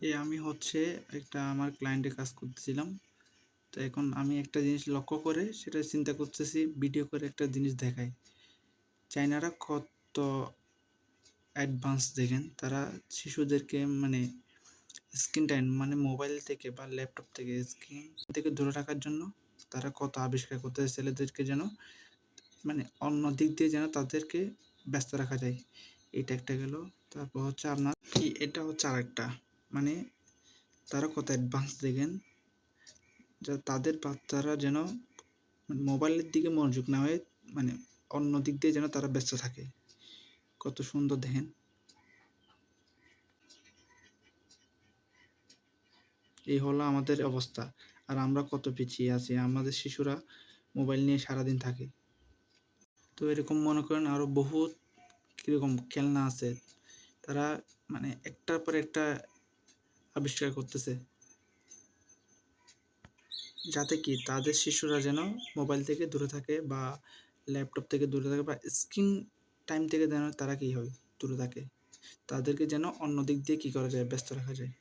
এই আমি হচ্ছে একটা আমার ক্লায়েন্টে কাজ করতেছিলাম। তো এখন আমি একটা জিনিস লক্ষ্য করে সেটা চিন্তা করতেছি ভিডিও করে একটা জিনিস দেখাই। চাইনারা কত অ্যাডভান্স দেখেন, তারা শিশুদেরকে মানে স্ক্রিন টাইম মানে মোবাইল থেকে বা ল্যাপটপ থেকে স্ক্রিন থেকে দূরে রাখার জন্য তারা কত আবিষ্কার করতেছে ছেলেদেরকে যেন মানে অন্য দিক দিয়ে যেন তাদেরকে ব্যস্ত রাখা যায়। এটা একটা গেল, তারপর হচ্ছে আপনার কি, এটা হচ্ছে আরেকটা। মানে তারা কত অ্যাডভান্স দেখেন? যা তাদের বাচ্চারা যেন মোবাইলের দিকে মনোযোগ না হয়ে মানে অন্য দিক দিয়ে যেন তারা ব্যস্ত থাকে। কত সুন্দর দেখেন। এই হলো আমাদের অবস্থা। আর আমরা কত পিছিয়ে আছি, আমাদের শিশুরা মোবাইল নিয়ে সারাদিন থাকে। তো এরকম মনে করেন আরও বহুত কীরকম খেলনা আছে। তারা মানে একটার পর একটা আবিষ্কার করতেছে। যাতে কি তাদের শিশুরা যেন মোবাইল থেকে দূরে থাকে বা ল্যাপটপ থেকে দূরে থাকে বা স্ক্রিন টাইম থেকে যেন তারা কী হয়, দূরে থাকে। তাদেরকে যেন অন্য দিক দিয়ে কী করা যায়, ব্যস্ত রাখা যায়।